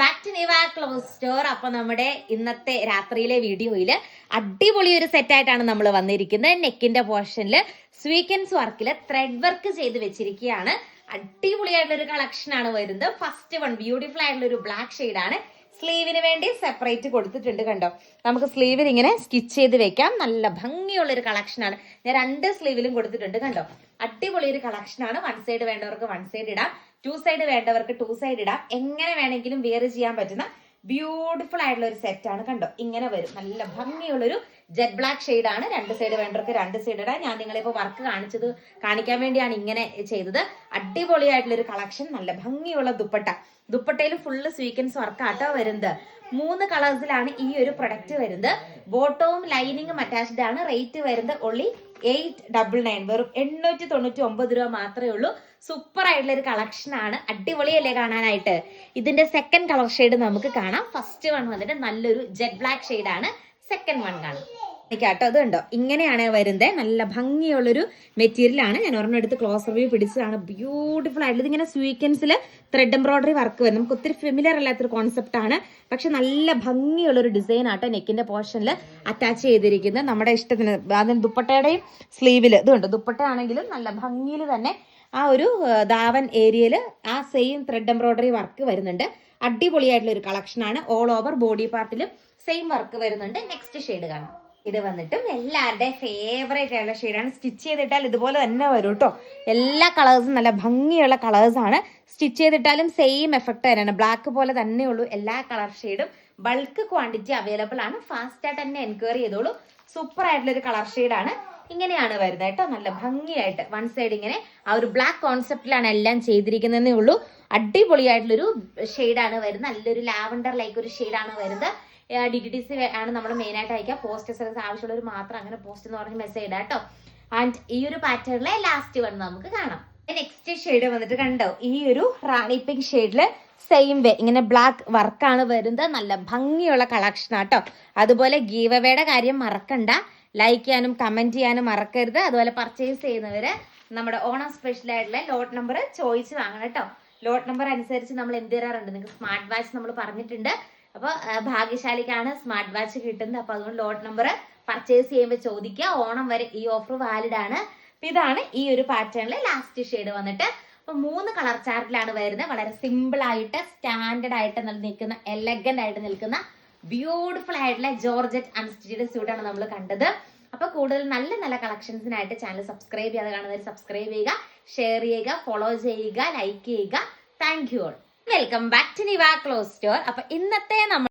Back to Niva clothes store അപ്പൊ നമ്മുടെ ഇന്നത്തെ രാത്രിയിലെ വീഡിയോയിൽ അടിപൊളി ഒരു സെറ്റ് ആയിട്ടാണ് നമ്മൾ വന്നിരിക്കുന്നത്. നെക്കിന്റെ പോർഷനിൽ സ്വീക്കൻസ് വർക്കിൽ ത്രെഡ് വർക്ക് ചെയ്ത് വെച്ചിരിക്കുകയാണ്. അടിപൊളിയായിട്ടുള്ള ഒരു കളക്ഷൻ ആണ് വരുന്നത്. ഫസ്റ്റ് വൺ ബ്യൂട്ടിഫുൾ ആയിട്ടുള്ള ഒരു ബ്ലാക്ക് ആണ്. സ്ലീവിന് വേണ്ടി സെപ്പറേറ്റ് കൊടുത്തിട്ടുണ്ട് കണ്ടോ? നമുക്ക് സ്ലീവിൽ ഇങ്ങനെ സ്റ്റിച്ച് ചെയ്ത് വെക്കാം. നല്ല ഭംഗിയുള്ള ഒരു കളക്ഷൻ ആണ്. ഞാൻ രണ്ട് സ്ലീവിലും കൊടുത്തിട്ടുണ്ട് കണ്ടോ? അടിപൊളി ഒരു കളക്ഷൻ ആണ്. വൺ സൈഡ് വേണ്ടവർക്ക് വൺ സൈഡ് ഇടാം. ടു സൈഡ് വേണ്ടവർക്ക് ടു സൈഡ് ഇടാം. എങ്ങനെ വേണമെങ്കിലും വെയർ ചെയ്യാൻ പറ്റുന്ന ബ്യൂട്ടിഫുൾ ആയിട്ടുള്ള ഒരു സെറ്റ് ആണ് കണ്ടോ? ഇങ്ങനെ വരും. നല്ല ഭംഗിയുള്ളൊരു ജെറ്റ് ബ്ലാക്ക് ആണ്. രണ്ട് സൈഡ് വേണ്ടവർക്ക് രണ്ട് സൈഡ് ഇടാം. ഞാൻ നിങ്ങളെ ഇപ്പോൾ വർക്ക് കാണിച്ചത് കാണിക്കാൻ വേണ്ടിയാണ് ഇങ്ങനെ ചെയ്തത്. അടിപൊളിയായിട്ടുള്ള ഒരു കളക്ഷൻ നല്ല ഭംഗിയുള്ള ദുപ്പട്ട. ദുപ്പട്ടയിൽ ഫുള്ള് സ്വീക്കൻസ് വർക്കാട്ടോ വരുന്നത്. മൂന്ന് കളേഴ്സിലാണ് ഈ ഒരു പ്രൊഡക്റ്റ് വരുന്നത്. ബോട്ടവും ലൈനിങ്ങും അറ്റാച്ച്ഡ് ആണ്. റേറ്റ് വരുന്നത്. ഒള്ളി എയ്റ്റ് ഡബിൾ നയൻ വെറും എണ്ണൂറ്റി തൊണ്ണൂറ്റി ഒമ്പത് രൂപ മാത്രമേ ഉള്ളൂ. സൂപ്പർ ആയിട്ടുള്ള ഒരു കളക്ഷൻ ആണ്. അടിപൊളിയല്ലേ കാണാനായിട്ട്? ഇതിന്റെ സെക്കൻഡ് കളർ ഷെയ്ഡ് നമുക്ക് കാണാം. ഫസ്റ്റ് വൺ വന്നിട്ട് നല്ലൊരു ജെറ്റ് ബ്ലാക്ക് ഷെയ്ഡ് ആണ്. സെക്കൻഡ് വൺ കാണാം. കേട്ടോ. അത് കണ്ടോ? ഇങ്ങനെയാണ് വരുന്നത്. നല്ല ഭംഗിയുള്ളൊരു മെറ്റീരിയൽ ആണ് ഞാൻ ഒരെണ്ണം എടുത്ത് ക്ലോസ് റിവ്യൂ പിടിച്ചതാണ്. ബ്യൂട്ടിഫുൾ ആയിട്ട്. ഇങ്ങനെ സ്വീക്കൻസിൽ ത്രെഡ് എംബ്രോയിഡറി വർക്ക് വരും നമുക്ക് ഒത്തിരി ഫെമിലിയർ അല്ലാത്തൊരു ആണ്. പക്ഷെ നല്ല ഭംഗിയുള്ളൊരു ഡിസൈൻ ആട്ടോ നെക്കിന്റെ പോർഷനിൽ അറ്റാച്ച് ചെയ്തിരിക്കുന്നത്. നമ്മുടെ ഇഷ്ടത്തിന് അതിന് ദുപ്പട്ടയുടെയും സ്ലീവിൽ ഇത് കണ്ടോ? ദുപ്പട്ട ആണെങ്കിലും നല്ല ഭംഗിയിൽ തന്നെ ആ ഒരു ദാവൻ ഏരിയയിൽ ആ സെയിം ത്രെഡ് എംബ്രോയിഡറി വർക്ക് വരുന്നുണ്ട്. അടിപൊളിയായിട്ടുള്ള ഒരു കളക്ഷനാണ് ഓൾ ഓവർ ബോഡി പാർട്ടിലും സെയിം വർക്ക് വരുന്നുണ്ട്. നെക്സ്റ്റ് ഷെയ്ഡ് കാണാം. ഇത് വന്നിട്ടും എല്ലാവരുടെയും ഫേവറേറ്റ് ആയിട്ടുള്ള ഷെയ്ഡാണ് സ്റ്റിച്ച് ചെയ്തിട്ടാൽ ഇതുപോലെ തന്നെ വരും കേട്ടോ എല്ലാ കളേഴ്സും നല്ല ഭംഗിയുള്ള കളേഴ്സ് ആണ്. സ്റ്റിച്ച് ചെയ്തിട്ടാലും സെയിം എഫക്റ്റ് തന്നെയാണ്. ബ്ലാക്ക് പോലെ തന്നെ ഉള്ളൂ. എല്ലാ കളർ ഷെയ്ഡും ബൾക്ക് ക്വാണ്ടിറ്റി അവൈലബിൾ ആണ്. ഫാസ്റ്റ് ആയിട്ട് തന്നെ എൻക്വയറി ചെയ്തോളൂ. സൂപ്പർ ആയിട്ടുള്ള ഒരു കളർ ഷെയ്ഡാണ് ഇങ്ങനെയാണ് വരുന്നത് കേട്ടോ നല്ല ഭംഗിയായിട്ട് വൺ സൈഡ് ഇങ്ങനെ ആ ഒരു ബ്ലാക്ക് കോൺസെപ്റ്റിലാണ് എല്ലാം ചെയ്തിരിക്കുന്നതേ ഉള്ളൂ. അടിപൊളിയായിട്ടുള്ളൊരു ഷെയ്ഡാണ് വരുന്നത്. നല്ലൊരു ലാവണ്ടർ ലൈക്ക് ഒരു ഷെയ്ഡാണ് വരുന്നത്. ഡി ടി ടി സി ആണ് നമ്മൾ മെയിൻ ആയിട്ട് അയക്കുക പോസ്റ്റ് സർവീസ് ആവശ്യമുള്ളവർ മാത്രം അങ്ങനെ പോസ്റ്റ് എന്ന് പറഞ്ഞ് മെസ്സേജ് ഇടാം കേട്ടോ ആൻഡ് ഈ ഒരു പാറ്റേണിലെ ലാസ്റ്റ് വൺ നമുക്ക് കാണാം. നെക്സ്റ്റ് ഷെയ്ഡ് വന്നിട്ട് കണ്ടോ? ഈ ഒരു റാണി പിങ്ക് ഷെയ്ഡിൽ സെയിം വേ ഇങ്ങനെ ബ്ലാക്ക് വർക്കാണ് വരുന്നത്. നല്ല ഭംഗിയുള്ള കളക്ഷൻ ആട്ടോ അതുപോലെ ഗീവ് അവയുടെ കാര്യം മറക്കണ്ട. ലൈക്ക് ചെയ്യാനും കമന്റ് ചെയ്യാനും മറക്കരുത്. അതുപോലെ പർച്ചേസ് ചെയ്യുന്നവര് നമ്മുടെ ഓണം സ്പെഷ്യൽ ആയിട്ടുള്ള ലോട്ട് നമ്പർ ചോദിച്ച് വാങ്ങണം കേട്ടോ ലോട്ട് നമ്പർ അനുസരിച്ച് നമ്മൾ എന്ത് തരാറുണ്ട്? നിങ്ങൾക്ക് സ്മാർട്ട് വാച്ച് നമ്മൾ പറഞ്ഞിട്ടുണ്ട്. അപ്പോൾ ഭാഗ്യശാലിക്കാണ് സ്മാർട്ട് വാച്ച് കിട്ടുന്നത്. അപ്പോൾ അതുകൊണ്ട് ലോട്ട് നമ്പർ പർച്ചേസ് ചെയ്യുമ്പോൾ ചോദിക്കുക. ഓണം വരെ ഈ ഓഫർ വാലിഡ് ആണ്. അപ്പൊ ഇതാണ് ഈ ഒരു പാറ്റേണിലെ ലാസ്റ്റ് ഷെയ്ഡ് വന്നിട്ട്. അപ്പൊ മൂന്ന് കളർ ചാർട്ടിലാണ് വരുന്നത്. വളരെ സിമ്പിൾ ആയിട്ട് സ്റ്റാൻഡേർഡ് ആയിട്ട് നിൽക്കുന്ന എലഗന്റ് ആയിട്ട് നിൽക്കുന്ന ബ്യൂട്ടിഫുൾ ആയിട്ടുള്ള ജോർജറ്റ് അൺസ്റ്റിച്ചഡ് സ്യൂട്ട് ആണ് നമ്മൾ കണ്ടത്. അപ്പൊ കൂടുതൽ നല്ല നല്ല കളക്ഷൻസിനായിട്ട് ചാനൽ സബ്സ്ക്രൈബ് ചെയ്യാതെ കാണുന്നവർ സബ്സ്ക്രൈബ് ചെയ്യുക ഷെയർ ചെയ്യുക ഫോളോ ചെയ്യുക ലൈക്ക് ചെയ്യുക. Thank you all welcome back to Niva clothes store അപ്പൊ ഇന്നത്തെ നമ്മൾ